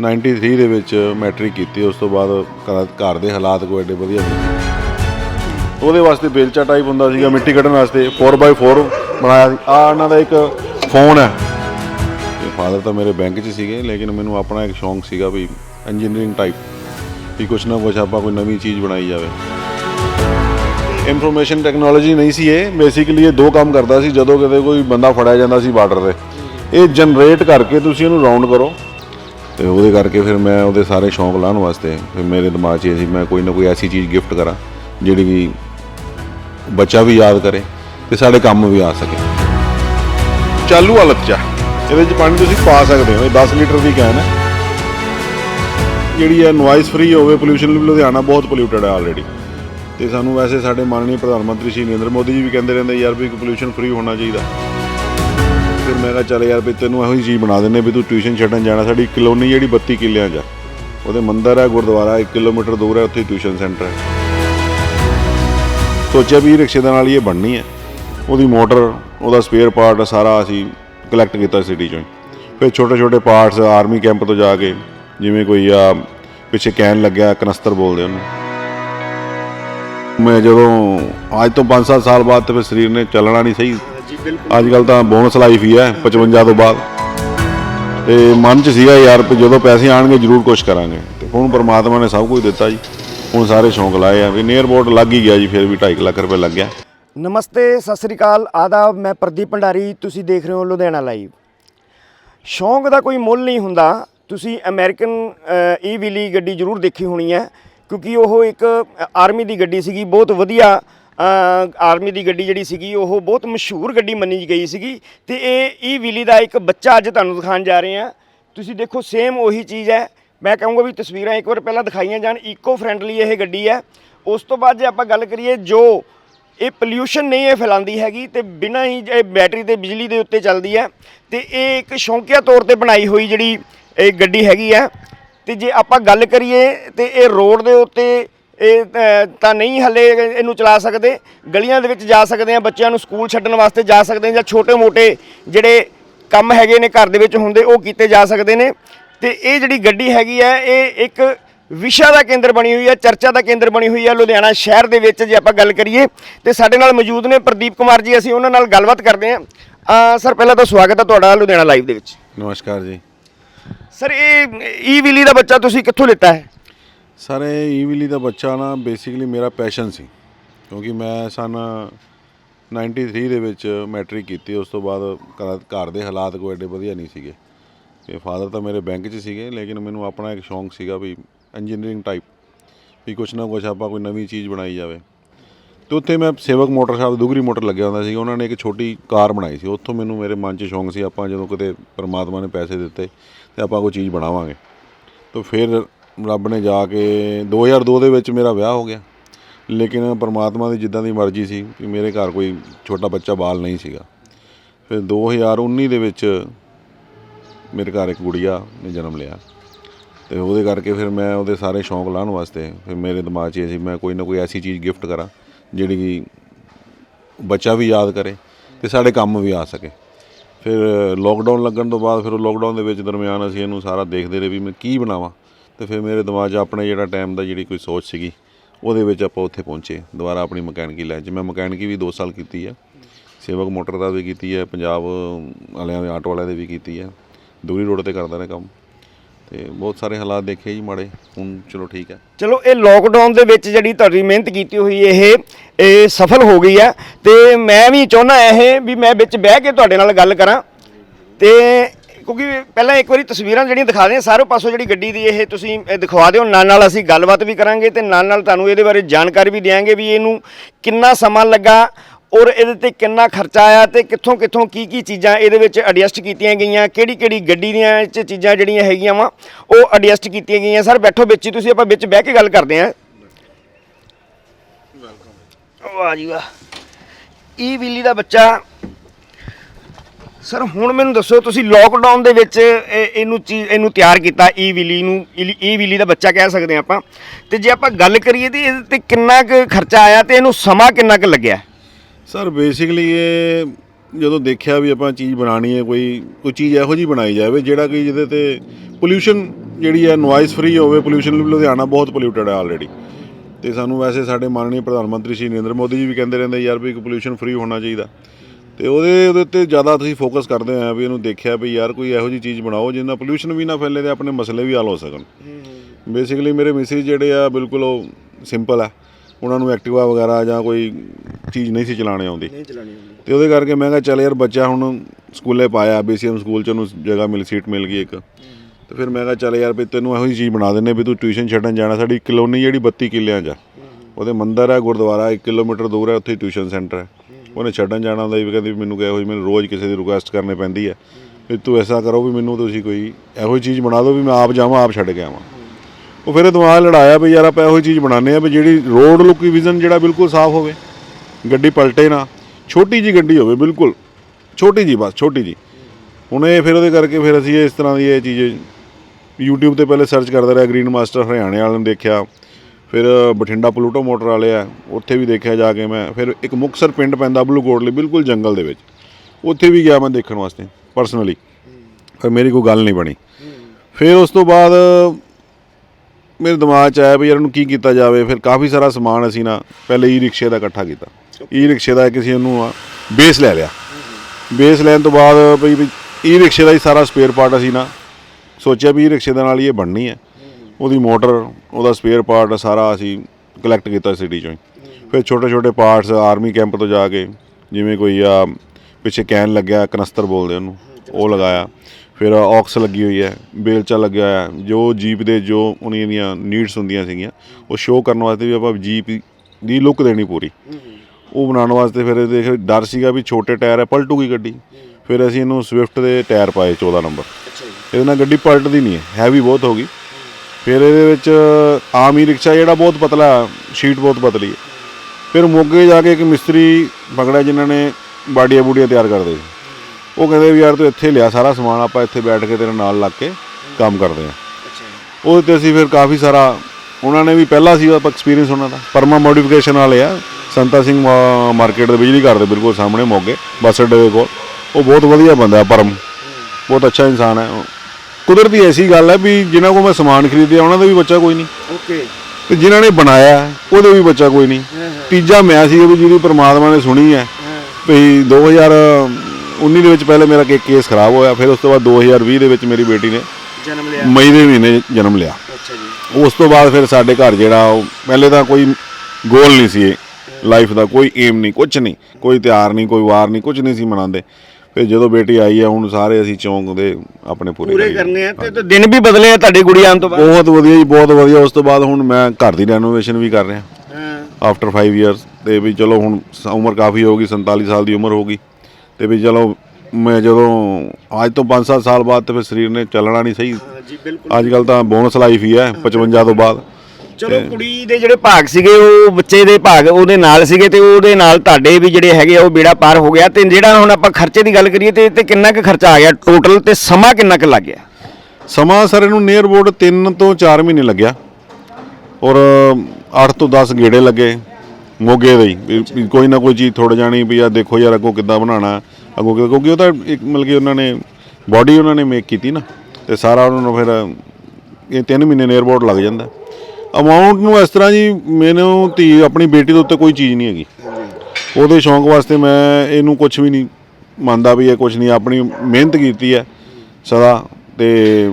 93 ਦੇ ਵਿੱਚ ਮੈਟ੍ਰਿਕ ਕੀਤੀ, ਉਸ ਤੋਂ ਬਾਅਦ ਘਰ- ਘਰ ਦੇ ਹਾਲਾਤ ਕੋਈ ਐਡੇ ਵਧੀਆ ਨਹੀਂ ਉਹਦੇ ਵਾਸਤੇ ਬੇਲਚਾ ਟਾਈਪ ਹੁੰਦਾ ਸੀਗਾ, ਮਿੱਟੀ ਕੱਢਣ ਵਾਸਤੇ 4x4 ਬਣਾਇਆ ਸੀ। ਆ ਇਹਨਾਂ ਦਾ ਇੱਕ ਫੋਨ ਹੈ। ਫਾਦਰ ਤਾਂ ਮੇਰੇ ਬੈਂਕ 'ਚ ਸੀਗੇ, ਲੇਕਿਨ ਮੈਨੂੰ ਆਪਣਾ ਇੱਕ ਸ਼ੌਂਕ ਸੀਗਾ ਵੀ ਇੰਜੀਨੀਅਰਿੰਗ ਟਾਈਪ ਵੀ ਕੁਛ ਨਾ ਕੁਛ ਆਪਾਂ ਕੋਈ ਨਵੀਂ ਚੀਜ਼ ਬਣਾਈ ਜਾਵੇ। ਇਨਫੋਰਮੇਸ਼ਨ ਟੈਕਨੋਲੋਜੀ ਨਹੀਂ ਸੀ ਇਹ ਬੇਸਿਕਲੀ ਇਹ ਦੋ ਕੰਮ ਕਰਦਾ ਸੀ, ਜਦੋਂ ਕਿਤੇ ਕੋਈ ਬੰਦਾ ਫੜਿਆ ਜਾਂਦਾ ਸੀ ਬਾਰਡਰ ਤੇ। ਇਹ ਜਨਰੇਟ ਕਰਕੇ ਤੁਸੀਂ ਇਹਨੂੰ ਰਾਉਂਡ ਕਰੋ। ਤੇ ਉਹਦੇ ਕਰਕੇ ਫਿਰ ਮੈਂ ਉਹਦੇ ਸਾਰੇ ਸ਼ੌਂਕ ਲਾਉਣ ਵਾਸਤੇ ਫਿਰ ਮੇਰੇ ਦਿਮਾਗ 'ਚ ਇਹ ਸੀ, ਮੈਂ ਕੋਈ ਨਾ ਕੋਈ ਐਸੀ ਚੀਜ਼ ਗਿਫਟ ਕਰਾਂ, ਜਿਹੜੀ ਵੀ ਬੱਚਾ ਵੀ ਯਾਦ ਕਰੇ ਤੇ ਸਾਡੇ ਕੰਮ ਵੀ ਆ ਸਕੇ। ਚਾਲੂ ਆ। ਲੱਚਾ ਇਹਦੇ 'ਚ ਪਾਣੀ ਤੁਸੀਂ ਪਾ ਸਕਦੇ ਹੋ, ਇਹ 10 ਲੀਟਰ ਦੀ ਕੈਨ ਹੈ। ਜਿਹੜੀ ਹੈ ਨੋਇਸ ਫ੍ਰੀ ਹੋਵੇ ਪੋਲੂਸ਼ਨ ਲੁਧਿਆਣਾ ਬਹੁਤ ਪੋਲਿਊਟਡ ਹੈ ਆਲਰੇਡੀ ਤੇ ਸਾਨੂੰ ਵੈਸੇ ਸਾਡੇ ਮਾਨনীय ਪ੍ਰਧਾਨ ਮੰਤਰੀ ਸ਼੍ਰੀ ਨਰਿੰਦਰ ਮੋਦੀ ਜੀ ਵੀ ਕਹਿੰਦੇ ਰਹਿੰਦੇ, ਯਾਰ ਵੀ ਪੋਲੂਸ਼ਨ ਫ੍ਰੀ ਹੋਣਾ ਚਾਹੀਦਾ। ਫਿਰ ਮੈਂ ਕਿਹਾ ਚੱਲ ਯਾਰ ਵੀ ਤੈਨੂੰ ਇਹੋ ਹੀ ਚੀਜ਼ ਬਣਾ ਦਿੰਨੇ ਵੀ ਤੂੰ ਟਿਊਸ਼ਨ ਛੱਡਣ ਜਾਣਾ, ਸਾਡੀ ਕਲੋਨੀ ਜਿਹੜੀ 32 ਕਿੱਲਿਆਂ 'ਚ ਆ। ਉਹਦੇ ਮੰਦਿਰ ਹੈ ਗੁਰਦੁਆਰਾ 1 ਕਿਲੋਮੀਟਰ ਦੂਰ ਹੈ ਉੱਥੇ ਟਿਊਸ਼ਨ ਸੈਂਟਰ ਹੈ ਸੋਚਿਆ ਵੀ ਰਿਕਸ਼ੇ ਦੇ ਨਾਲ ਹੀ ਇਹ ਬਣਨੀ ਹੈ ਉਹਦੀ ਮੋਟਰ, ਉਹਦਾ ਸਪੇਅਰ ਪਾਰਟ ਸਾਰਾ ਅਸੀਂ ਕਲੈਕਟ ਕੀਤਾ ਸਿਟੀ ਚੋਂ ਹੀ। ਫਿਰ ਛੋਟੇ ਛੋਟੇ ਪਾਰਟਸ ਆਰਮੀ ਕੈਂਪ ਤੋਂ ਜਾ ਕੇ, ਜਿਵੇਂ ਕੋਈ ਆ, ਪਿੱਛੇ ਕੈਨ ਲੱਗਿਆ, ਕਨਸਤਰ ਬੋਲਦੇ ਉਹਨੂੰ। ਮੈਂ ਜਦੋਂ, ਅੱਜ ਤੋਂ 5-7 ਸਾਲ ਬਾਅਦ ਤੇ ਫਿਰ ਸਰੀਰ ਨੇ ਚੱਲਣਾ ਨਹੀਂ ਸਹੀ। ਅੱਜ ਕੱਲ ਤਾਂ ਬੋਨਸ ਲਾਈਫ ਹੀ ਹੈ 55 ਤੋਂ ਬਾਅਦ। ਤੇ ਮਨ 'ਚ ਸੀਗਾ ਯਾਰ ਵੀ ਜਦੋਂ ਪੈਸੇ ਆਣਗੇ ਜ਼ਰੂਰ ਕੁਝ ਕਰਾਂਗੇ। ਤੇ ਹੁਣ ਪ੍ਰਮਾਤਮਾ ਨੇ ਸਭ ਕੁਝ ਦਿੱਤਾ ਜੀ। ਹੁਣ ਸਾਰੇ ਸ਼ੌਂਕ ਲਾਏ ਆ। ਵੀ ਨੀਅਰਪੋਰਟ ਲੱਗ ਹੀ ਗਿਆ ਜੀ ਫਿਰ ਵੀ 2.5 ਲੱਖ ਰੁਪਏ ਲੱਗ ਗਿਆ। ਨਮਸਤੇ ਸਤਿ ਸ੍ਰੀ ਅਕਾਲ। ਆਦਾਬ ਮੈਂ ਪ੍ਰਦੀਪ ਭੰਡਾਰੀ। ਤੁਸੀਂ ਦੇਖ ਰਹੇ ਹੋ ਲੁਧਿਆਣਾ ਲਾਈਵ ਸ਼ੌਂਕ ਦਾ ਕੋਈ ਮੁੱਲ ਨਹੀਂ ਹੁੰਦਾ। ਤੁਸੀਂ ਅਮਰੀਕਨ ਈ ਵੀਲੀ ਗੱਡੀ ਜ਼ਰੂਰ ਦੇਖੀ ਹੋਣੀ ਹੈ। ਕਿਉਂਕਿ ਉਹ ਇੱਕ ਆਰਮੀ ਦੀ ਗੱਡੀ ਸੀਗੀ। ਬਹੁਤ ਵਧੀਆ ਆਰਮੀ ਦੀ ਗੱਡੀ ਜਿਹੜੀ ਸੀਗੀ, ਉਹ ਬਹੁਤ ਮਸ਼ਹੂਰ ਗੱਡੀ ਮੰਨੀ ਗਈ ਸੀਗੀ। ਤੇ ਇਹ ਈ ਵਿਲੀ ਦਾ ਇੱਕ ਬੱਚਾ ਅੱਜ ਤੁਹਾਨੂੰ ਦਿਖਾਉਣ ਜਾ ਰਹੇ ਹਾਂ। ਤੁਸੀਂ ਦੇਖੋ ਸੇਮ ਉਹੀ ਚੀਜ਼ ਹੈ। ਮੈਂ ਕਹੂੰਗਾ ਵੀ ਤਸਵੀਰਾਂ ਇੱਕ ਵਾਰ ਪਹਿਲਾਂ ਦਿਖਾਈਆਂ ਜਾਣ। ਈਕੋ ਫ੍ਰੈਂਡਲੀ ਇਹ ਗੱਡੀ ਹੈ। ਉਸ ਤੋਂ ਬਾਅਦ ਜੇ ਆਪਾਂ ਗੱਲ ਕਰੀਏ, ਜੋ ਇਹ ਪੋਲਿਊਸ਼ਨ ਨਹੀਂ ਇਹ ਫੈਲਾਉਂਦੀ ਹੈਗੀ, ਤੇ ਬਿਨਾਂ ਹੀ ਇਹ ਬੈਟਰੀ ਤੇ ਬਿਜਲੀ ਦੇ ਉੱਤੇ ਚੱਲਦੀ ਹੈ। ਤੇ ਇਹ ਇੱਕ ਸ਼ੌਂਕਿਆ ਤੌਰ ਤੇ ਬਣਾਈ ਹੋਈ ਜਿਹੜੀ ਇਹ ਗੱਡੀ ਹੈਗੀ ਹੈ। ਤੇ ਜੇ ਆਪਾਂ ਗੱਲ ਕਰੀਏ, ਤੇ ਇਹ ਰੋਡ ਦੇ ਉੱਤੇ ਇਹ ਤਾਂ ਨਹੀਂ ਹੱਲੇ ਇਹਨੂੰ ਚਲਾ ਸਕਦੇ। ਗਲੀਆਂ ਦੇ ਵਿੱਚ ਜਾ ਸਕਦੇ ਆ ਬੱਚਿਆਂ ਨੂੰ ਸਕੂਲ ਛੱਡਣ ਵਾਸਤੇ ਜਾ ਸਕਦੇ ਆ ਜਾਂ ਛੋਟੇ-ਮੋਟੇ ਜਿਹੜੇ ਕੰਮ ਹੈਗੇ ਨੇ ਘਰ ਦੇ ਵਿੱਚ ਹੁੰਦੇ ਉਹ ਕੀਤੇ ਜਾ ਸਕਦੇ ਨੇ। ਤੇ ਇਹ ਜਿਹੜੀ ਗੱਡੀ ਹੈਗੀ ਹੈ ਇਹ ਇੱਕ ਵਿਸ਼ਾ ਦਾ ਕੇਂਦਰ ਬਣੀ ਹੋਈ ਹੈ ਚਰਚਾ ਦਾ ਕੇਂਦਰ ਬਣੀ ਹੋਈ ਹੈ ਲੁਧਿਆਣਾ ਸ਼ਹਿਰ ਦੇ ਵਿੱਚ ਜੇ ਆਪਾਂ ਗੱਲ ਕਰੀਏ। ਤੇ ਸਾਡੇ ਨਾਲ ਮੌਜੂਦ ਨੇ ਪ੍ਰਦੀਪ ਕੁਮਾਰ ਜੀ ਅਸੀਂ ਉਹਨਾਂ ਨਾਲ ਗੱਲਬਾਤ ਕਰਦੇ ਹਾਂ। ਸਰ ਪਹਿਲਾਂ ਤਾਂ ਸਵਾਗਤ ਹੈ ਤੁਹਾਡਾ ਲੁਧਿਆਣਾ ਲਾਈਵ ਦੇ ਵਿੱਚ। ਨਮਸਕਾਰ ਜੀ। ਸਰ ਇਹ ਈ ਵਿਲੀ ਦਾ ਬੱਚਾ ਤੁਸੀਂ ਕਿੱਥੋਂ ਲਿੱਤਾ ਹੈ? ਸਰ ਇਹ ਈਵੀਲੀ ਦਾ ਬੱਚਾ ਨਾ ਬੇਸਿਕਲੀ ਮੇਰਾ ਪੈਸ਼ਨ ਸੀ। ਕਿਉਂਕਿ ਮੈਂ ਸਨ 93 ਦੇ ਵਿੱਚ ਮੈਟ੍ਰਿਕ ਕੀਤੀ, ਉਸ ਤੋਂ ਬਾਅਦ ਘਰ- ਘਰ ਦੇ ਹਾਲਾਤ ਕੋਈ ਐਡੇ ਵਧੀਆ ਨਹੀਂ ਸੀਗੇ। ਤੇ ਫਾਦਰ ਤਾਂ ਮੇਰੇ ਬੈਂਕ 'ਚ ਸੀਗੇ, ਲੇਕਿਨ ਮੈਨੂੰ ਆਪਣਾ ਇੱਕ ਸ਼ੌਂਕ ਸੀਗਾ ਵੀ ਇੰਜੀਨੀਅਰਿੰਗ ਟਾਈਪ ਵੀ ਕੁਛ ਨਾ ਕੁਛ ਆਪਾਂ ਕੋਈ ਨਵੀਂ ਚੀਜ਼ ਬਣਾਈ ਜਾਵੇ। ਤੇ ਉੱਥੇ ਮੈਂ ਸੇਵਕ ਮੋਟਰ ਸ਼ਾਪ ਦੁਗਰੀ ਮੋਟਰ ਲੱਗਿਆ ਹੁੰਦਾ ਸੀ, ਉਹਨਾਂ ਨੇ ਇੱਕ ਛੋਟੀ ਕਾਰ ਬਣਾਈ ਸੀ। ਉੱਥੋਂ ਮੈਨੂੰ ਮੇਰੇ ਮਨ 'ਚ ਸ਼ੌਂਕ ਸੀ, ਆਪਾਂ ਜਦੋਂ ਕਿਤੇ ਪਰਮਾਤਮਾ ਨੇ ਪੈਸੇ ਦਿੱਤੇ ਤੇ ਆਪਾਂ ਕੋਈ ਚੀਜ਼ ਬਣਾਵਾਂਗੇ। ਤਾਂ ਫਿਰ ਰੱਬ ਨੇ ਜਾ ਕੇ 2002 ਦੇ ਵਿੱਚ ਮੇਰਾ ਵਿਆਹ ਹੋ ਗਿਆ। ਲੇਕਿਨ ਪਰਮਾਤਮਾ ਦੀ ਜਿੱਦਾਂ ਦੀ ਮਰਜ਼ੀ ਸੀ ਕਿ ਮੇਰੇ ਘਰ ਕੋਈ ਛੋਟਾ ਬੱਚਾ ਬਾਲ ਨਹੀਂ ਸੀਗਾ। ਫਿਰ 2019 ਦੇ ਵਿੱਚ ਮੇਰੇ ਘਰ ਇੱਕ ਗੁੜੀਆ ਨੇ ਜਨਮ ਲਿਆ। ਤੇ ਉਹਦੇ ਕਰਕੇ ਫਿਰ ਮੈਂ ਉਹਦੇ ਸਾਰੇ ਸ਼ੌਂਕ ਲਾਉਣ ਵਾਸਤੇ ਫਿਰ ਮੇਰੇ ਦਿਮਾਗ 'ਚ ਇਹ ਸੀ ਮੈਂ ਕੋਈ ਨਾ ਕੋਈ ਐਸੀ ਚੀਜ਼ ਗਿਫਟ ਕਰਾਂ ਜਿਹੜੀ ਕਿ ਬੱਚਾ ਵੀ ਯਾਦ ਕਰੇ ਤੇ ਸਾਡੇ ਕੰਮ ਵੀ ਆ ਸਕੇ। ਫਿਰ ਲੋਕਡਾਊਨ ਲੱਗਣ ਤੋਂ ਬਾਅਦ ਫਿਰ ਉਹ ਲੋਕਡਾਊਨ ਦੇ ਵਿੱਚ ਦਰਮਿਆਨ ਅਸੀਂ ਇਹਨੂੰ ਸਾਰਾ ਦੇਖਦੇ ਰਹੇ ਵੀ ਮੈਂ ਕੀ ਬਣਾਵਾਂ। ਤੇ ਫਿਰ ਮੇਰੇ ਦਿਮਾਗ 'ਚ ਆਪਣੇ ਜਿਹੜਾ ਟਾਈਮ ਦਾ ਜਿਹੜੀ ਕੋਈ ਸੋਚ ਸੀਗੀ, ਉਹਦੇ ਵਿੱਚ ਆਪਾਂ ਉੱਥੇ ਪਹੁੰਚੇ। ਦੁਬਾਰਾ ਆਪਣੀ ਮਕੈਨਿਕੀ ਲੈ। 'ਚ ਮੈਂ ਮਕੈਨਿਕੀ ਵੀ 2 ਸਾਲ ਕੀਤੀ ਹੈ ਸੇਵਕ ਮੋਟਰ ਦਾ ਵੀ ਕੀਤੀ ਹੈ ਪੰਜਾਬ ਵਾਲਿਆਂ ਦੇ, ਆਟੋ ਵਾਲਿਆਂ ਦੇ ਵੀ ਕੀਤੀ ਹੈ ਦੂਰੀ ਰੋਡ ਤੇ ਕਰਦਾ ਨੇ ਕੰਮ। ਤੇ ਬਹੁਤ ਸਾਰੇ ਹਾਲਾਤ ਦੇਖੇ ਜੀ ਮਾੜੇ। ਹੁਣ ਚਲੋ ਠੀਕ ਹੈ ਚਲੋ, ਇਹ ਲੋਕਡਾਊਨ ਦੇ ਵਿੱਚ ਜਿਹੜੀ ਤੁਹਾਡੀ ਮਿਹਨਤ ਕੀਤੀ ਹੋਈ, ਇਹ ਇਹ ਸਫਲ ਹੋ ਗਈ ਹੈ ਤੇ ਮੈਂ ਵੀ ਚਾਹੁੰਦਾ ਇਹ ਵੀ ਮੈਂ ਵਿੱਚ ਬਹਿ ਕੇ ਤੁਹਾਡੇ ਨਾਲ ਗੱਲ ਕਰਾਂ। ਤੇ ਕਿਉਂਕਿ ਪਹਿਲਾਂ ਇੱਕ ਵਾਰੀ ਤਸਵੀਰਾਂ ਜਿਹੜੀਆਂ ਦਿਖਾ ਦਿਆਂ, ਸਾਰੇ ਪਾਸੋਂ ਜਿਹੜੀ ਗੱਡੀ ਦੀ ਇਹ ਤੁਸੀਂ ਦਿਖਵਾ ਦਿਓ। ਨਾਲ ਨਾਲ ਅਸੀਂ ਗੱਲਬਾਤ ਵੀ ਕਰਾਂਗੇ ਤੇ ਨਾਲ ਨਾਲ ਤੁਹਾਨੂੰ ਇਹਦੇ ਬਾਰੇ ਜਾਣਕਾਰੀ ਵੀ ਦਿਆਂਗੇ ਵੀ ਇਹਨੂੰ ਕਿੰਨਾ ਸਮਾਂ ਲੱਗਾ ਔਰ ਇਹਦੇ ਤੇ ਕਿੰਨਾ ਖਰਚਾ ਆਇਆ ਤੇ ਕਿੱਥੋਂ ਕਿੱਥੋਂ ਕੀ ਕੀ ਚੀਜ਼ਾਂ ਇਹਦੇ ਵਿੱਚ ਐਡਜਸਟ ਕੀਤੀਆਂ ਗਈਆਂ, ਕਿਹੜੀ ਕਿਹੜੀ ਗੱਡੀ ਦੀਆਂ 'ਚ ਚੀਜ਼ਾਂ ਜਿਹੜੀਆਂ ਹੈਗੀਆਂ ਵਾ, ਉਹ ਐਡਜਸਟ ਕੀਤੀਆਂ ਗਈਆਂ। ਸਰ, ਬੈਠੋ ਵਿੱਚ ਹੀ, ਤੁਸੀਂ ਆਪਾਂ ਵਿੱਚ ਬਹਿ ਕੇ ਗੱਲ ਕਰਦੇ ਆਂ। ਵਾਹ ਜੀ ਵਾਹ। ਈ ਵਿਲੀ ਦਾ ਬੱਚਾ ਸਰ, ਹੁਣ ਮੈਨੂੰ ਦੱਸੋ, ਤੁਸੀਂ ਲੋਕਡਾਊਨ ਦੇ ਵਿੱਚ ਇਹ- ਇਹਨੂੰ ਚੀਜ਼ ਇਹਨੂੰ ਤਿਆਰ ਕੀਤਾ ਈ ਵਿਲੀ ਨੂੰ ਈ ਵਿਲੀ ਦਾ ਬੱਚਾ ਕਹਿ ਸਕਦੇ ਹਾਂ ਆਪਾਂ। ਤੇ ਜੇ ਆਪਾਂ ਗੱਲ ਕਰੀਏ ਤੇ ਇਹਦੇ ਤੇ ਕਿੰਨਾ ਕੁ ਖਰਚਾ ਆਇਆ ਤੇ ਇਹਨੂੰ ਸਮਾਂ ਕਿੰਨਾ ਕੁ ਲੱਗਿਆ? ਸਰ ਬੇਸਿਕਲੀ ਇਹ ਜਦੋਂ ਦੇਖਿਆ ਵੀ ਆਪਾਂ ਚੀਜ਼ ਬਣਾਣੀ ਹੈ, ਕੋਈ ਕੋਈ ਚੀਜ਼ ਇਹੋ ਜਿਹੀ ਬਣਾਈ ਜਾਵੇ, ਜਿਹੜਾ ਕਿ ਜਿਹਦੇ ਤੇ ਪੋਲੂਸ਼ਨ ਜਿਹੜੀ ਹੈ ਨੋਇਸ ਫ੍ਰੀ ਹੋਵੇ ਪੋਲੂਸ਼ਨ ਲੁਧਿਆਣਾ ਬਹੁਤ ਪੋਲਿਊਟਡ ਹੈ ਆਲਰੇਡੀ ਤੇ ਸਾਨੂੰ ਵੈਸੇ ਸਾਡੇ ਮਾਨনীय ਪ੍ਰਧਾਨ ਮੰਤਰੀ ਸ਼੍ਰੀ ਨਰਿੰਦਰ ਮੋਦੀ ਜੀ ਵੀ ਕਹਿੰਦੇ ਰਹਿੰਦੇ, ਯਾਰ ਵੀ ਇੱਕ ਪੋਲੂਸ਼ਨ ਫ੍ਰੀ ਹੋਣਾ ਚਾਹੀਦਾ। ਤੇ ਉਹਦੇ ਉਹਦੇ ਉੱਤੇ ਜ਼ਿਆਦਾ ਤੁਸੀਂ ਫੋਕਸ ਕਰਦੇ ਆ ਵੀ ਇਹਨੂੰ ਦੇਖਿਆ ਵੀ ਯਾਰ ਕੋਈ ਇਹੋ ਜਿਹੀ ਚੀਜ਼ ਬਣਾਓ ਨਾਲ ਪੋਲੂਸ਼ਨ ਵੀ ਨਾ ਫੈਲੇ ਤੇ ਆਪਣੇ ਮਸਲੇ ਵੀ ਹੱਲ ਹੋ ਸਕਣ। ਬੇਸਿਕਲੀ ਮੇਰੇ ਮਿਸਿਸ ਜਿਹੜੇ ਆ ਬਿਲਕੁਲ ਉਹ ਸਿੰਪਲ ਆ। ਉਹਨਾਂ ਨੂੰ ਐਕਟਿਵਾ ਵਗੈਰਾ ਜਾਂ ਕੋਈ ਚੀਜ਼ ਨਹੀਂ ਸੀ ਚਲਾਣੇ ਆਉਂਦੀ। ਨਹੀਂ ਚਲਾਣੀ ਹੁੰਦੀ ਤੇ ਉਹਦੇ ਕਰਕੇ ਮੈਂ ਕਿਹਾ ਚੱਲ ਯਾਰ ਬੱਚਾ ਹੁਣ ਸਕੂਲੇ ਪਾਇਆ ਬੀਸੀਐਮ ਸਕੂਲ ਚ ਉਹਨੂੰ ਜਗ੍ਹਾ ਮਿਲ ਸੀਟ ਮਿਲ ਗਈ ਇੱਕ। ਤੇ ਫਿਰ ਮੈਂ ਕਿਹਾ ਚੱਲ ਯਾਰ ਵੀ ਤੈਨੂੰ ਇਹੋ ਜਿਹੀ ਚੀਜ਼ ਬਣਾ ਦਿੰਨੇ ਵੀ ਤੂੰ ਟਿਊਸ਼ਨ ਛੱਡਣ ਜਾਣਾ। ਸਾਡੀ ਕਲੋਨੀ ਜਿਹੜੀ 32 ਕਿੱਲਿਆਂ 'ਚ ਉਹਦੇ ਮੰਦਿਰ ਹੈ ਗੁਰਦੁਆਰਾ 1 ਕਿਲੋਮੀਟਰ ਦੂਰ ਹੈ ਉੱਥੇ ਟਿਊਸ਼ਨ ਸੈਂਟਰ ਹੈ ਉਹਨੇ ਛੱਡਣ ਜਾਣਾ ਹੁੰਦਾ ਵੀ ਕਹਿੰਦੀ ਵੀ ਮੈਨੂੰ ਕਿਹਾ ਹੋਈ, ਮੈਨੂੰ ਰੋਜ਼ ਕਿਸੇ ਦੀ ਰਿਕੁਐਸਟ ਕਰਨੀ ਪੈਂਦੀ ਹੈ ਵੀ ਤੂੰ ਐਸਾ ਕਰੋ ਵੀ ਮੈਨੂੰ ਤੁਸੀਂ ਕੋਈ ਇਹੋ ਜਿਹੀ ਚੀਜ਼ ਬਣਾ ਦਿਓ ਵੀ ਮੈਂ ਆਪ ਜਾਵਾਂ, ਆਪ ਛੱਡ ਕੇ ਆਵਾਂ। ਉਹ ਫਿਰ ਇਹ ਦਿਮਾਗ ਲੜਾਇਆ ਵੀ ਯਾਰ ਆਪਾਂ ਇਹੋ ਜਿਹੀ ਚੀਜ਼ ਬਣਾਉਂਦੇ ਆ ਵੀ ਜਿਹੜੀ ਰੋਡ ਲੁਕੀ ਵਿਜ਼ਨ ਜਿਹੜਾ ਬਿਲਕੁਲ ਸਾਫ਼ ਹੋਵੇ, ਗੱਡੀ ਪਲਟੇ ਨਾ, ਛੋਟੀ ਜੀ ਗੱਡੀ ਹੋਵੇ ਬਿਲਕੁਲ, ਛੋਟੀ ਜੀ ਬਸ, ਛੋਟੀ ਜੀ ਹੁਣ ਇਹ ਫਿਰ ਉਹਦੇ ਕਰਕੇ ਫਿਰ ਅਸੀਂ ਇਸ ਤਰ੍ਹਾਂ ਦੀ ਇਹ ਚੀਜ਼ YouTube ਤੇ ਪਹਿਲੇ ਸਰਚ ਕਰਦਾ ਰਿਹਾ ਗ੍ਰੀਨ ਮਾਸਟਰ ਹਰਿਆਣੇ ਵਾਲਿਆਂ ਨੂੰ ਦੇਖਿਆ। ਫਿਰ ਬਠਿੰਡਾ ਪਲੂਟੋ ਮੋਟਰ ਵਾਲੇ ਆ, ਉੱਥੇ ਵੀ ਦੇਖਿਆ ਜਾ ਕੇ ਮੈਂ, ਫਿਰ ਇੱਕ ਮੁਕਸਰ ਪਿੰਡ ਪੈਂਦਾ ਬਲੂ ਕੋਟਲੀ ਬਿਲਕੁਲ ਜੰਗਲ ਦੇ ਵਿੱਚ। ਉੱਥੇ ਵੀ ਗਿਆ ਮੈਂ ਦੇਖਣ ਵਾਸਤੇ ਪਰਸਨਲੀ ਪਰ ਮੇਰੀ ਕੋਈ ਗੱਲ ਨਹੀਂ ਬਣੀ। ਫਿਰ ਉਸ ਤੋਂ ਬਾਅਦ ਮੇਰੇ ਦਿਮਾਗ 'ਚ ਆਇਆ ਵੀ ਯਾਰ ਇਹਨੂੰ ਕੀ ਕੀਤਾ ਜਾਵੇ, ਫਿਰ ਕਾਫੀ ਸਾਰਾ ਸਮਾਨ ਅਸੀਂ ਨਾ ਪਹਿਲੇ ਈ ਰਿਕਸ਼ੇ ਦਾ ਇਕੱਠਾ ਕੀਤਾ। ਈ ਰਿਕਸ਼ੇ ਦਾ ਕਿਸੇ ਨੂੰ ਬੇਸ ਲੈ ਲਿਆ। ਬੇਸ ਲੈਣ ਤੋਂ ਬਾਅਦ ਵੀ ਈ ਰਿਕਸ਼ੇ ਦਾ ਹੀ ਸਾਰਾ ਸਪੇਅਰ ਪਾਰਟ ਅਸੀਂ ਨਾ ਸੋਚਿਆ ਵੀ ਈ ਰਿਕਸ਼ੇ ਦੇ ਨਾਲ ਹੀ ਇਹ ਬਣਨੀ ਹੈ। ਉਹਦੀ ਮੋਟਰ ਉਹਦਾ ਸਪੇਅਰ ਪਾਰਟ ਸਾਰਾ ਅਸੀਂ ਕਲੈਕਟ ਕੀਤਾ ਸਿਟੀ ਚੋਂ ਹੀ। ਫਿਰ ਛੋਟੇ ਛੋਟੇ ਪਾਰਟਸ ਆਰਮੀ ਕੈਂਪ ਤੋਂ ਜਾ ਕੇ ਜਿਵੇਂ ਕੋਈ ਆ ਪਿੱਛੇ ਕੈਨ ਲੱਗਿਆ ਕਨਸਤਰ ਬੋਲਦੇ ਉਹਨੂੰ ਉਹ ਲਗਾਇਆ। ਫਿਰ ਆਕਸ ਲੱਗੀ ਹੋਈ ਹੈ ਬੇਲਚਾ ਲੱਗਿਆ ਹੋਇਆ ਹੈ। ਜੋ ਜੀਪ ਦੇ ਜੋ ਉਹਨੀਆਂ ਦੀਆਂ ਨੀਡਸ ਹੁੰਦੀਆਂ ਸੀਗੀਆਂ ਉਹ ਸ਼ੋਅ ਕਰਨ ਵਾਸਤੇ ਵੀ ਆਪਾਂ ਜੀਪ ਦੀ ਲੁੱਕ ਦੇਣੀ ਪੂਰੀ। ਉਹ ਬਣਾਉਣ ਵਾਸਤੇ ਫਿਰ ਦੇਖ ਡਰ ਸੀਗਾ ਵੀ ਛੋਟੇ ਟਾਇਰ ਹੈ ਪਲਟੂਗੀ ਗੱਡੀ। ਫਿਰ ਅਸੀਂ ਇਹਨੂੰ ਸਵਿਫਟ ਦੇ ਟਾਇਰ ਪਾਏ 14 ਨੰਬਰ। ਅੱਛਾ ਜੀ। ਇਹਦੇ ਨਾਲ ਗੱਡੀ ਪਲਟਦੀ ਨਹੀਂ ਹੈ ਹੈਵੀ ਬਹੁਤ ਹੋ ਗਈ। ਫਿਰ ਇਹਦੇ ਵਿੱਚ ਆਮ ਹੀ ਰਿਕਸ਼ਾ ਜਿਹੜਾ ਬਹੁਤ ਪਤਲਾ ਸ਼ੀਟ ਬਹੁਤ ਪਤਲੀ ਹੈ। ਫਿਰ ਮੋਗੇ ਜਾ ਕੇ ਇੱਕ ਮਿਸਤਰੀ ਪਕੜਿਆ ਜਿਨ੍ਹਾਂ ਨੇ ਬਾਡੀਆਂ ਬੂਡੀਆਂ ਤਿਆਰ ਕਰਦੇ। ਸੀ ਉਹ ਕਹਿੰਦੇ ਵੀ ਯਾਰ ਤੂੰ ਇੱਥੇ ਲਿਆ ਸਾਰਾ ਸਮਾਨ ਆਪਾਂ ਇੱਥੇ ਬੈਠ ਕੇ ਤੇਰੇ ਨਾਲ ਲੱਗ ਕੇ ਕੰਮ ਕਰਦੇ ਜੀ। ਉਹਦੇ ਤੇ ਅਸੀਂ ਫਿਰ ਕਾਫੀ ਸਾਰਾ ਉਹਨਾਂ ਨੇ ਵੀ ਪਹਿਲਾਂ ਸੀ ਆਪਾਂ ਐਕਸਪੀਰੀਅੰਸ ਉਹਨਾਂ ਦਾ। ਪਰਮਾ ਮੋਡੀਫਿਕੇਸ਼ਨ ਵਾਲੇ ਆ ਸੰਤਾ ਸਿੰਘ ਮਾਰਕੀਟ ਦੇ ਬਿਜਲੀ ਘਰ ਦੇ ਬਿਲਕੁਲ ਸਾਹਮਣੇ ਮੋਗੇ ਬੱਸ ਅੱਡੇ ਦੇ ਕੋਲ। ਉਹ ਬਹੁਤ ਵਧੀਆ ਬੰਦਾ ਪਰਮ। ਬਹੁਤ ਅੱਛਾ ਇਨਸਾਨ ਹੈ। ਕੁਦਰਤੀ ਐਸੀ ਗੱਲ ਹੈ ਵੀ ਜਿਨ੍ਹਾਂ ਕੋਲ ਮੈਂ ਸਮਾਨ ਖਰੀਦਿਆ ਉਹਨਾਂ ਦਾ ਵੀ ਬੱਚਾ ਕੋਈ ਨਹੀਂ। ਓਕੇ। ਤੇ ਜਿਨ੍ਹਾਂ ਨੇ ਬਣਾਇਆ ਉਹਦੇ ਵੀ ਬੱਚਾ ਕੋਈ ਨਹੀਂ। ਤੀਜਾ ਮੈਂ ਸੀ ਵੀ ਜਿਹਦੀ ਪ੍ਰਮਾਤਮਾ ਨੇ ਸੁਣੀ ਹੈ ਵੀ 2019 ਦੇ ਵਿੱਚ ਪਹਿਲੇ ਮੇਰਾ ਕੇ ਕੇਸ ਖਰਾਬ ਹੋਇਆ ਫਿਰ ਉਸ ਤੋਂ ਬਾਅਦ 2020 ਦੇ ਵਿੱਚ ਮੇਰੀ ਬੇਟੀ ਨੇ ਜਨਮ ਲਿਆ। ਮਈ ਦੇ ਮਹੀਨੇ ਜਨਮ ਲਿਆ। ਅੱਛਾ ਜੀ। ਉਸ ਤੋਂ ਬਾਅਦ ਫਿਰ ਸਾਡੇ ਘਰ ਜਿਹੜਾ ਉਹ ਪਹਿਲੇ ਤਾਂ ਕੋਈ ਗੋਲ ਨਹੀਂ ਸੀ ਲਾਈਫ ਦਾ ਕੋਈ ਏਮ ਨਹੀਂ ਕੁਝ ਨਹੀਂ। ਕੋਈ ਤਿਆਰ ਨਹੀਂ ਕੋਈ ਵਾਰ ਨਹੀਂ ਕੁਝ ਨਹੀਂ ਸੀ ਮਨਾਉਂਦੇ। ਫਿਰ ਜਦੋਂ ਬੇਟੀ ਆਈ ਹੈ ਹੁਣ ਸਾਰੇ ਅਸੀਂ ਚੌਂਕ ਦੇ ਆਪਣੇ ਪੂਰੇ ਪੂਰੇ। ਕਰਨੇ ਆ ਤੇ ਤੇ ਦਿਨ ਵੀ ਬਦਲੇ ਆ ਤੁਹਾਡੀ ਆਉਣ ਤੋਂ ਬਾਅਦ? ਬਹੁਤ ਵਧੀਆ ਜੀ ਬਹੁਤ ਵਧੀਆ। ਉਸ ਤੋਂ ਬਾਅਦ ਹੁਣ ਮੈਂ ਘਰ ਦੀ ਰੈਨੋਵੇਸ਼ਨ ਵੀ ਕਰ ਰਿਹਾ। ਹਾਂ। ਆਫਟਰ 5 ਇਅਰਸ ਤੇ ਵੀ ਚਲੋ ਹੁਣ ਉਮਰ ਕਾਫੀ ਹੋ ਗਈ 47 ਸਾਲ ਦੀ ਉਮਰ ਹੋ ਗਈ। ਤੇ ਵੀ ਚਲੋ ਮੈਂ ਜਦੋਂ ਅੱਜ ਤੋਂ 5-7 ਸਾਲ ਬਾਅਦ ਤੇ ਫਿਰ ਸਰੀਰ ਨੇ ਚੱਲਣਾ ਨਹੀਂ ਸਹੀ। ਜੀ ਬਿਲਕੁਲ। ਅੱਜ ਕੱਲ ਤਾਂ ਬੋਨਸ ਲਾਈਫ ਹੀ ਹੈ 55 ਤੋਂ ਬਾਅਦ। ਚਲੋ ਕੁੜੀ ਦੇ ਜਿਹੜੇ ਭਾਗ ਸੀਗੇ ਉਹ ਬੱਚੇ ਦੇ ਭਾਗ ਉਹਦੇ ਨਾਲ ਸੀਗੇ ਤੇ ਉਹਦੇ ਨਾਲ ਤੁਹਾਡੇ ਵੀ ਜਿਹੜੇ ਹੈਗੇ ਆ ਉਹ ਬੇੜਾ ਪਾਰ ਹੋ ਗਿਆ ਤੇ ਜਿਹੜਾ ਹੁਣ ਆਪਾਂ ਖਰਚੇ ਦੀ ਗੱਲ ਕਰੀਏ ਤੇ ਤੇ ਕਿੰਨਾ ਕੁ ਖਰਚਾ ਆ ਗਿਆ? ਟੋਟਲ ਤੇ ਸਮਾਂ ਕਿੰਨਾ ਕੁ ਲੱਗ ਗਿਆ? ਸਮਾਂ ਸਰ ਇਹਨੂੰ ਨੀਅਰ ਅਬਾਊਟ 3 ਤੋਂ 4 ਮਹੀਨੇ ਲੱਗਿਆ। ਔਰ 8 ਤੋਂ 10 ਗੇੜੇ ਲੱਗੇ ਮੋਗੇ ਦੇ ਹੀ ਵੀ- ਵੀ ਕੋਈ ਨਾ ਕੋਈ ਚੀਜ਼ ਥੋੜ ਜਾਣੀ ਵੀ ਆ ਦੇਖੋ ਯਾਰ ਅੱਗੋਂ ਕਿੱਦਾਂ ਬਣਾਉਣਾ ਅੱਗੋਂ ਕਿੱਦਾਂ- ਕਿਉਂਕਿ ਉਹ ਤਾਂ ਇੱਕ ਮਤਲਬ ਕਿ ਉਹਨਾਂ ਨੇ ਬਾਡੀ ਉਹਨਾਂ ਨੇ ਮੇਕ ਕੀਤੀ ਨਾ ਤੇ ਸਾਰਾ ਉਹਨਾਂ ਨੂੰ ਫਿਰ ਇਹ 3 ਮਹੀਨੇ ਨੀਅਰ ਅਬਾਊਟ ਲੱਗ ਜਾਂਦਾ। ਅਮਾਉਂਟ ਨੂੰ ਇਸ ਤਰ੍ਹਾਂ ਜੀ, ਮੈਨੂੰ ਧੀ ਆਪਣੀ ਬੇਟੀ ਦੇ ਉੱਤੇ ਕੋਈ ਚੀਜ਼ ਨਹੀਂ ਹੈਗੀ। ਉਹਦੇ ਸ਼ੌਂਕ ਵਾਸਤੇ ਮੈਂ ਇਹਨੂੰ ਕੁਝ ਵੀ ਨਹੀਂ ਮੰਨਦਾ ਵੀ ਇਹ ਕੁਝ ਨਹੀਂ, ਆਪਣੀ ਮਿਹਨਤ ਕੀਤੀ ਹੈ ਸਦਾ ਤੇ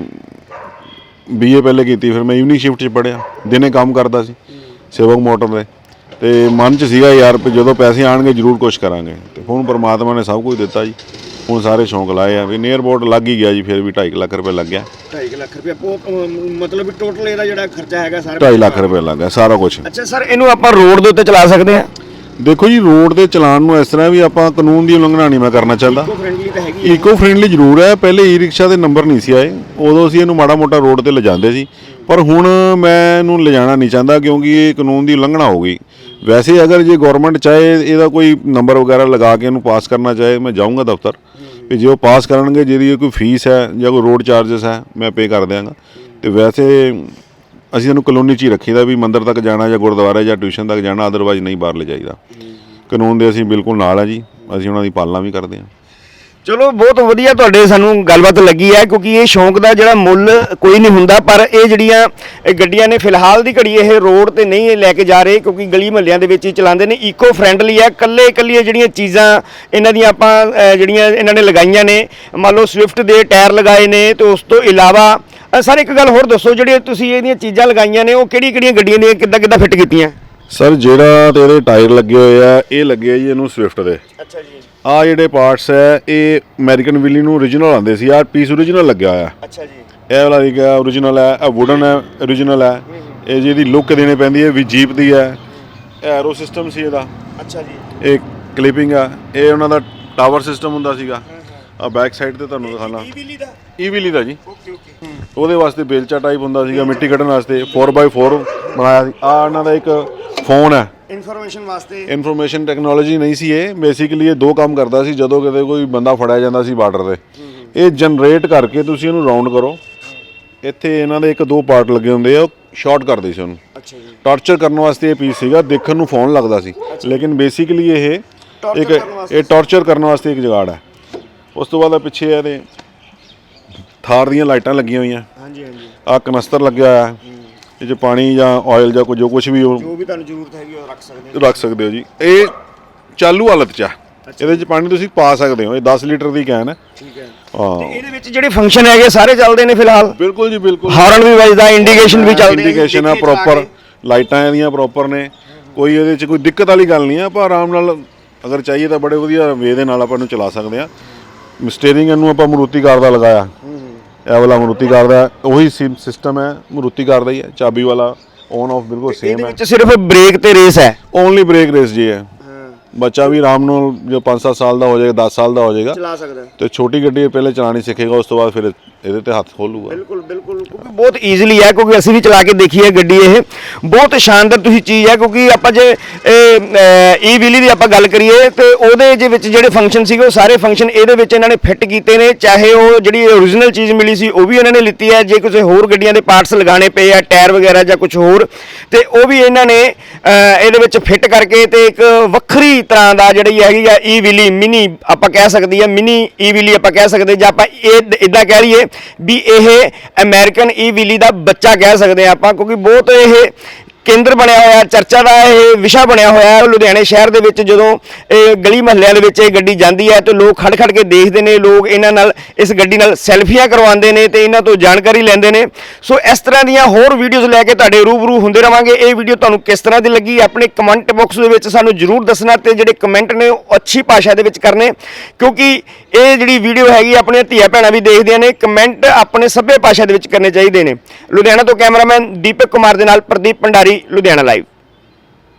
ਬੀਏ ਪਹਿਲੇ ਕੀਤੀ, ਫਿਰ ਮੈਂ ਈਵਨਿੰਗ ਸ਼ਿਫਟ 'ਚ ਪੜਿਆ ਦਿਨੇ ਕੰਮ ਕਰਦਾ ਸੀ, ਸੇਵਕ ਮੋਟਰ ਦੇ। ਤੇ ਮਨ 'ਚ ਸੀਗਾ ਯਾਰ ਜਦੋਂ ਪੈਸੇ ਆਣਗੇ ਜ਼ਰੂਰ ਕੁਝ ਕਰਾਂਗੇ। ਤੇ ਹੁਣ ਪਰਮਾਤਮਾ ਨੇ ਸਭ ਕੁਝ ਦਿੱਤਾ ਜੀ। ਹੁਣ ਸਾਰੇ ਸ਼ੌਂਕ ਲਾਏ ਆ ਵੀ ਨੀਅਰ ਅਬਾਊਟ ਲੱਗ ਹੀ ਗਿਆ ਜੀ ਫਿਰ ਵੀ 2.5 ਲੱਖ ਰੁਪਏ ਲੱਗ ਗਿਆ 2.5 ਲੱਖ ਰੁਪਏ ਮਤਲਬ ਵੀ ਟੋਟਲ ਇਹਦਾ ਜਿਹੜਾ ਖਰਚਾ ਹੈਗਾ ਸਾਰਾ 2.5 ਲੱਖ ਰੁਪਏ ਲੱਗ ਗਿਆ ਸਾਰਾ ਕੁਝ ਅੱਛਾ ਸਰ ਇਹਨੂੰ ਆਪਾਂ ਰੋਡ ਦੇ ਉੱਤੇ ਚਲਾ ਸਕਦੇ ਆ ਦੇਖੋ ਜੀ ਰੋਡ ਤੇ ਚਲਾਨ ਨੂੰ ਇਸ ਤਰ੍ਹਾਂ ਵੀ ਆਪਾਂ ਕਾਨੂੰਨ ਦੀ ਉਲੰਘਣਾ ਨਹੀਂ ਮੈਂ ਕਰਨਾ ਚਾਹੁੰਦਾ। ਇਕੋ ਫ੍ਰੈਂਡਲੀ ਤਾਂ ਹੈਗੀ ਈਕੋ ਫ੍ਰੈਂਡਲੀ ਜ਼ਰੂਰ ਹੈ ਪਹਿਲੇ ਈ ਰਿਕਸ਼ਾ ਦੇ ਨੰਬਰ ਨਹੀਂ ਸੀ ਆਏ ਉਦੋਂ ਅਸੀਂ ਇਹਨੂੰ ਮਾੜਾ ਮੋਟਾ ਰੋਡ ਤੇ ਲਿਜਾਂਦੇ ਸੀ। ਪਰ ਹੁਣ ਮੈਂ ਇਹਨੂੰ ਲਿਜਾਣਾ ਨਹੀਂ ਚਾਹੁੰਦਾ ਕਿਉਂਕਿ ਇਹ ਕਾਨੂੰਨ ਦੀ ਉਲੰਘਣਾ ਹੋ ਗਈ। ਵੈਸੇ ਅਗਰ ਜੇ ਗਵਰਨਮੈਂਟ ਚਾਹੇ ਇਹਦਾ ਕੋਈ ਨੰਬਰ ਵਗੈਰਾ ਲਗਾ ਕੇ ਇਹਨੂੰ ਪਾਸ ਕਰਨਾ ਚਾਹੇ ਮੈਂ ਜਾਊਂਗਾ ਦਫ਼ਤਰ। ਵੀ ਜੇ ਉਹ ਪਾਸ ਕਰਨਗੇ ਜਿਹਦੀ ਕੋਈ ਫੀਸ ਹੈ ਜਾਂ ਕੋਈ ਰੋਡ ਚਾਰजेस ਹੈ ਮੈਂ ਪੇ ਕਰ ਦਿਆਂਗਾ। ਤੇ ਵੈਸੇ ਅਸੀਂ ਇਹਨੂੰ ਕਲੋਨੀ 'ਚ ਹੀ ਰੱਖੀਦਾ ਵੀ ਮੰਦਿਰ ਤੱਕ ਜਾਣਾ ਜਾਂ ਗੁਰਦੁਆਰੇ ਜਾਂ ਟਿਊਸ਼ਨ ਤੱਕ ਜਾਣਾ ਅਦਰਵਾਈਜ਼ ਨਹੀਂ ਬਾਹਰ ਲੈ ਜਾਈਦਾ ਕਾਨੂੰਨ ਦੇ ਅਸੀਂ ਬਿਲਕੁਲ ਨਾਲ ਆ ਜੀ ਅਸੀਂ ਉਹਨਾਂ ਦੀ ਪਾਲਣਾ ਵੀ ਕਰਦੇ ਹਾਂ। ਚਲੋ ਬਹੁਤ ਵਧੀਆ ਤੁਹਾਡੇ ਸਾਨੂੰ ਗੱਲਬਾਤ ਲੱਗੀ ਹੈ ਕਿਉਂਕਿ ਇਹ ਸ਼ੌਂਕ ਦਾ ਜਿਹੜਾ ਮੁੱਲ ਕੋਈ ਨਹੀਂ ਹੁੰਦਾ ਪਰ ਇਹ ਜਿਹੜੀਆਂ ਇਹ ਗੱਡੀਆਂ ਨੇ ਫਿਲਹਾਲ ਦੀ ਘੜੀ ਇਹ ਰੋਡ ਤੇ ਨਹੀਂ ਲੈ ਕੇ ਜਾ ਰਹੇ ਕਿਉਂਕਿ ਗਲੀ ਮਹੱਲਿਆਂ ਦੇ ਵਿੱਚ ਹੀ ਚਲਾਉਂਦੇ ਨੇ ਈਕੋ ਫ੍ਰੈਂਡਲੀ ਹੈ ਕੱਲੇ ਕੱਲੀਆਂ ਜਿਹੜੀਆਂ ਚੀਜ਼ਾਂ ਇਹਨਾਂ ਦੀਆਂ ਆਪਾਂ ਅਹ, ਜਿਹੜੀਆਂ ਇਹਨਾਂ ਨੇ ਲਗਾਈਆਂ ਨੇ ਮੰਨ ਲਓ ਸਵਿਫਟ ਦੇ ਟਾਇਰ ਲਗਾਏ ਨੇ ਤੇ ਉਸ ਤੋਂ ਇਲਾਵਾ ਅਹ, ਸਰ ਇੱਕ ਗੱਲ ਹੋਰ ਦੱਸੋ ਜਿਹੜੀਆਂ ਤੁਸੀਂ ਇਹਦੀਆਂ ਚੀਜ਼ਾਂ ਲਗਾਈਆਂ ਨੇ ਉਹ ਕਿਹੜੀ ਕਿਹੜੀਆਂ ਗੱਡੀਆਂ ਦੀਆਂ ਕਿੱਦਾਂ ਕਿੱਦਾਂ ਫਿੱਟ ਕੀਤੀਆਂ? ਸਰ ਜਿਹੜਾ ਤੇ ਇਹਦੇ ਟਾਇਰ ਲੱਗੇ ਹੋਏ ਆ ਇਹ ਲੱਗੇ ਆ ਜੀ ਇਹਨੂੰ ਸਵਿਫਟ ਦੇ। ਅੱਛਾ ਜੀ। ਆ ਜਿਹੜੇ ਪਾਰਟਸ ਹੈ ਇਹ ਅਮਰੀਕਨ ਵਿਲੀ ਨੂੰ origignal ਆਉਂਦੇ ਸੀ। ਆ ਪੀਸ origignal ਲੱਗਿਆ ਹੋਇਆ। ਅੱਛਾ ਜੀ। ਇਹ ਵਾਲਾ ਲਿਖਿਆ origignal ਹੈ ਇਹ ਵੁਡਨ ਹੈ origignal ਹੈ। ਇਹ ਜਿਹਦੀ ਲੁੱਕ ਦੇਣੀ ਪੈਂਦੀ ਹੈ ਵੀ ਜੀਪ ਦੀ ਹੈ। ਐਰੋ ਸਿਸਟਮ ਸੀ ਇਹਦਾ। ਅੱਛਾ ਜੀ। ਇਹ ਕਲਿੱਪਿੰਗ ਆ। ਇਹ ਉਹਨਾਂ ਦਾ ਟਾਵਰ ਸਿਸਟਮ ਹੁੰਦਾ ਸੀਗਾ। ਆ ਬੈਕ ਸਾਈਡ ਤੇ ਤੁਹਾਨੂੰ ਦਿਖਾਣਾ। ਈਵੀਲੀ ਦਾ? ਈਵੀਲੀ ਦਾ ਜੀ। Okay okay. ਉਹਦੇ ਵਾਸਤੇ ਬੇਲਚਾ ਟਾਈਪ ਹੁੰਦਾ ਸੀਗਾ ਮਿੱਟੀ ਕੱਢਣ ਵਾਸਤੇ। 4x4 ਬਣਾਇਆ ਸੀ। ਆ ਇਹਨਾਂ ਦਾ ਇੱਕ ਫੋਨ ਹੈ। ਇਨਫੋਰਮੇਸ਼ਨ ਵਾਸਤੇ। ਇਨਫੋਰਮੇਸ਼ਨ ਟੈਕਨੋਲੋਜੀ ਨਹੀਂ ਸੀ ਇਹ। ਬੇਸਿਕਲੀ ਇਹ ਦੋ ਕੰਮ ਕਰਦਾ ਸੀ। ਜਦੋਂ ਕਿਤੇ ਕੋਈ ਬੰਦਾ ਫੜਿਆ ਜਾਂਦਾ ਸੀ ਬਾਰਡਰ ਤੇ। ਇਹ ਜਨਰੇਟ ਕਰਕੇ ਤੁਸੀਂ ਇਹਨੂੰ ਰਾਉਂਡ ਕਰੋ। ਇੱਥੇ ਇਹਨਾਂ ਦੇ ਇੱਕ ਦੋ ਪਾਰਟ ਲੱਗੇ ਹੁੰਦੇ ਆ। ਉਹ ਸ਼ਾਰਟ ਕਰਦੇ ਸੀ ਉਹਨੂੰ। ਅੱਛਾ ਜੀ। ਟਾਰਚਰ ਕਰਨ ਵਾਸਤੇ ਇਹ ਪੀਸ ਸੀਗਾ। ਦੇਖਣ ਨੂੰ ਫੋਨ ਲੱਗਦਾ ਸੀ। ਲੇਕਿਨ ਬੇਸਿਕਲੀ ਇਹ ਇੱਕ ਇਹ ਟਾਰਚਰ ਕਰਨ ਵਾਸਤੇ ਇੱਕ ਜਗਾੜ ਹੈ। ਉਸ ਤੋਂ ਬਾਅਦ ਆ ਪਿੱਛੇ ਇਹਦੇ ਥਾਰ ਦੀਆਂ ਲਾਈਟਾਂ ਲੱਗੀਆਂ ਹੋਈਆਂ। ਹਾਂਜੀ ਹਾਂਜੀ। ਆ ਕਨਸਤਰ ਲੱਗਿਆ ਹੋਇਆ। ਹੈ। ਇਹ 'ਚ ਪਾਣੀ ਜਾਂ ਆਇਲ ਜਾਂ ਕੋਈ ਜੋ ਕੁਝ ਵੀ ਉਹ ਜੋ ਵੀ ਤੁਹਾਨੂੰ ਜ਼ਰੂਰਤ ਹੈਗੀ ਉਹ ਰੱਖ ਸਕਦੇ ਰੱਖ ਸਕਦੇ ਹੋ ਜੀ। ਇਹ ਚਾਲੂ ਹਾਲਤ 'ਚ ਆ। ਇਹਦੇ 'ਚ ਪਾਣੀ ਤੁਸੀਂ ਪਾ ਸਕਦੇ ਹੋ। ਇਹ 10 ਲੀਟਰ ਦੀ ਕੈਨ ਹੈ। ਠੀਕ ਹੈ। ਹਾਂ। ਇਹਦੇ ਵਿੱਚ ਜਿਹੜੇ ਫੰਕਸ਼ਨ ਹੈਗੇ ਸਾਰੇ ਚੱਲਦੇ ਨੇ ਫਿਲਹਾਲ? ਬਿਲਕੁਲ ਜੀ ਬਿਲਕੁਲ। ਹਾਰਨ ਵੀ ਵੱਜਦਾ ਇੰਡੀਕੇਸ਼ਨ ਵੀ ਚੱਲਦੇ ਨੇ। ਇੰਡੀਕੇਸ਼ਨ ਆ ਪ੍ਰੋਪਰ। ਲਾਈਟਾਂ ਇਹਦੀਆਂ ਪ੍ਰੋਪਰ ਨੇ। ਕੋਈ ਇਹਦੇ 'ਚ ਕੋਈ ਦਿੱਕਤ ਵਾਲੀ ਗੱਲ ਨਹੀਂ ਆ। ਆਪਾਂ ਆਰਾਮ ਨਾਲ ਅਗਰ ਚਾਹੀਏ ਤਾਂ ਬੜੇ ਵਧੀਆ ਵੇ ਦੇ ਨਾਲ ਆਪਾਂ ਨੂੰ ਚਲਾ ਸਕਦੇ ਆ। ਸਟੀਅਰਿੰਗ ਇਹਨੂੰ ਆਪਾਂ ਮਰੂਤੀ ਕਾਰ ਦਾ ਲਗਾਇਆ। ਇਹ ਵਾਲਾ ਮਰੂਤੀ ਕਾਰ ਦਾ ਹੈ। ਉਹੀ ਸਿਸਟਮ ਹੈ ਮਰੂਤੀ ਕਾਰ ਦਾ ਹੀ ਹੈ ਚਾਬੀ ਵਾਲਾ ਔਨ ਆਫ ਬਿਲਕੁਲ ਸੇਮ ਹੈ। ਵਿੱਚ ਸਿਰਫ ਬ੍ਰੇਕ ਤੇ ਰੇਸ ਹੈ? ਓਨਲੀ ਬ੍ਰੇਕ ਰੇਸ ਜੀ ਹੈ। ਬੱਚਾ ਵੀ ਆਰਾਮ ਨਾਲ ਜੋ 5-7 ਸਾਲ ਦਾ ਹੋ ਜਾਏਗਾ 10 ਸਾਲ ਦਾ ਹੋ ਜਾਏਗਾ ਚਲਾ ਸਕਦਾ ਤੇ ਛੋਟੀ ਗੱਡੀ ਪਹਿਲੇ ਚਲਾਣੀ ਸਿੱਖੇਗਾ ਉਸ ਤੋਂ ਬਾਅਦ ਫਿਰ ਇਹਦੇ ਤੇ ਹੱਥ ਖੋਲੂਗਾ। ਬਿਲਕੁਲ ਬਿਲਕੁਲ, ਕਿਉਂਕਿ ਬਹੁਤ ਈਜ਼ੀਲੀ ਹੈ, ਕਿਉਂਕਿ ਅਸੀਂ ਵੀ ਚਲਾ ਕੇ ਦੇਖੀ ਹੈ ਗੱਡੀ ਇਹ। ਬਹੁਤ ਸ਼ਾਨਦਾਰ ਤੁਸੀਂ ਚੀਜ਼ ਹੈ, ਕਿਉਂਕਿ ਆਪਾਂ ਜੇ ਈ ਵੀਲੀ ਦੀ ਆਪਾਂ ਗੱਲ ਕਰੀਏ, ਤੇ ਉਹਦੇ ਦੇ ਵਿੱਚ ਜਿਹੜੇ ਫੰਕਸ਼ਨ ਸੀਗੇ, ਉਹ ਸਾਰੇ ਫੰਕਸ਼ਨ ਇਹਦੇ ਵਿੱਚ ਇਹਨਾਂ ਨੇ ਫਿੱਟ ਕੀਤੇ ਨੇ। ਚਾਹੇ ਉਹ ਜਿਹੜੀ ਓਰੀਜਨਲ ਚੀਜ਼ ਮਿਲੀ ਸੀ, ਉਹ ਵੀ ਇਹਨਾਂ ਨੇ ਲਿੱਤੀ ਹੈ। ਜੇ ਕਿਸੇ ਹੋਰ ਗੱਡੀਆਂ ਦੇ ਪਾਰਟਸ ਲਗਾਉਣੇ ਪਏ ਆ ਟਾਇਰ ਵਗੈਰਾ ਜਾਂ ਕੁਝ ਹੋਰ, ਤੇ ਉਹ ਵੀ ਇਹਨਾਂ ਨੇ ਇਹਦੇ ਵਿੱਚ ਫਿੱਟ ਕਰਕੇ ਤੇ ਇੱਕ ਵੱਖਰੀ ਤਰ੍ਹਾਂ ਦਾ ਜਿਹੜੀ ਹੈਗੀ ਆ ਈ ਵੀਲੀ ਮਿਨੀ ਆਪਾਂ ਕਹਿ ਸਕਦੀ ਆ ਮਿਨੀ ਈ ਵੀਲੀ ਆਪਾਂ ਕਹਿ ਸਕਦੇ, ਜਾਂ ਆਪਾਂ ਇਹ ਇਦਾਂ ਕਹਿ ਲਈਏ ਵੀ ਇਹ ਅਮਰੀਕਨ ਈ ਵਿਲੀ ਦਾ ਬੱਚਾ ਕਹਿ ਸਕਦੇ ਆ ਆਪਾਂ ਕਿਉਂਕਿ ਬਹੁਤ ਇਹ ਕੇਂਦਰ ਬਣਿਆ ਹੋਇਆ, ਚਰਚਾ ਦਾ ਇਹ ਵਿਸ਼ਾ ਬਣਿਆ ਹੋਇਆ ਹੈ। ਲੁਧਿਆਣੇ ਸ਼ਹਿਰ ਦੇ ਵਿੱਚ ਜਦੋਂ ਇਹ ਗਲੀ ਮਹੱਲਿਆਂ ਦੇ ਵਿੱਚ ਇਹ ਗੱਡੀ ਜਾਂਦੀ ਹੈ ਤੇ ਲੋਕ ਖੜ ਖੜ ਕੇ ਦੇਖਦੇ ਨੇ, ਲੋਕ ਇਹਨਾਂ ਨਾਲ ਇਸ ਗੱਡੀ ਨਾਲ ਸੈਲਫੀਆਂ ਕਰਵਾਉਂਦੇ ਨੇ ਤੇ ਇਹਨਾਂ ਤੋਂ ਜਾਣਕਾਰੀ ਲੈਂਦੇ ਨੇ। ਸੋ ਇਸ ਤਰ੍ਹਾਂ ਦੀਆਂ ਹੋਰ ਵੀਡੀਓਜ਼ ਲੈ ਕੇ ਤੁਹਾਡੇ ਰੂਬਰੂ ਹੁੰਦੇ ਰਵਾਂਗੇ। ਇਹ ਵੀਡੀਓ ਤੁਹਾਨੂੰ ਕਿਸ ਤਰ੍ਹਾਂ ਦੀ ਲੱਗੀ, ਆਪਣੇ ਕਮੈਂਟ ਬਾਕਸ ਦੇ ਵਿੱਚ ਸਾਨੂੰ ਜਰੂਰ ਦੱਸਣਾ ਤੇ ਜਿਹੜੇ ਕਮੈਂਟ ਨੇ ਉਹ ਅੱਛੀ ਭਾਸ਼ਾ ਦੇ ਵਿੱਚ ਕਰਨੇ। ਕਿਉਂਕਿ ਇਹ ਜਿਹੜੀ ਵੀਡੀਓ ਹੈਗੀ, ਆਪਣੀਆਂ ਧੀਆ ਭੈਣਾਂ ਵੀ ਦੇਖਦੀਆਂ ਨੇ, ਕਮੈਂਟ ਆਪਣੇ ਸਭੇ ਭਾਸ਼ਾ ਦੇ ਵਿੱਚ ਕਰਨੇ ਚਾਹੀਦੇ ਨੇ। ਲੁਧਿਆਣਾ ਤੋਂ ਕੈਮਰਾਮੈਨ ਦੀਪਕ ਕੁਮਾਰ ਦੇ ਨਾਲ ਪ੍ਰਦੀਪ ਭੰਡਾਰੀ। ਲੁਧਿਆਣਾ ਲਾਈਵ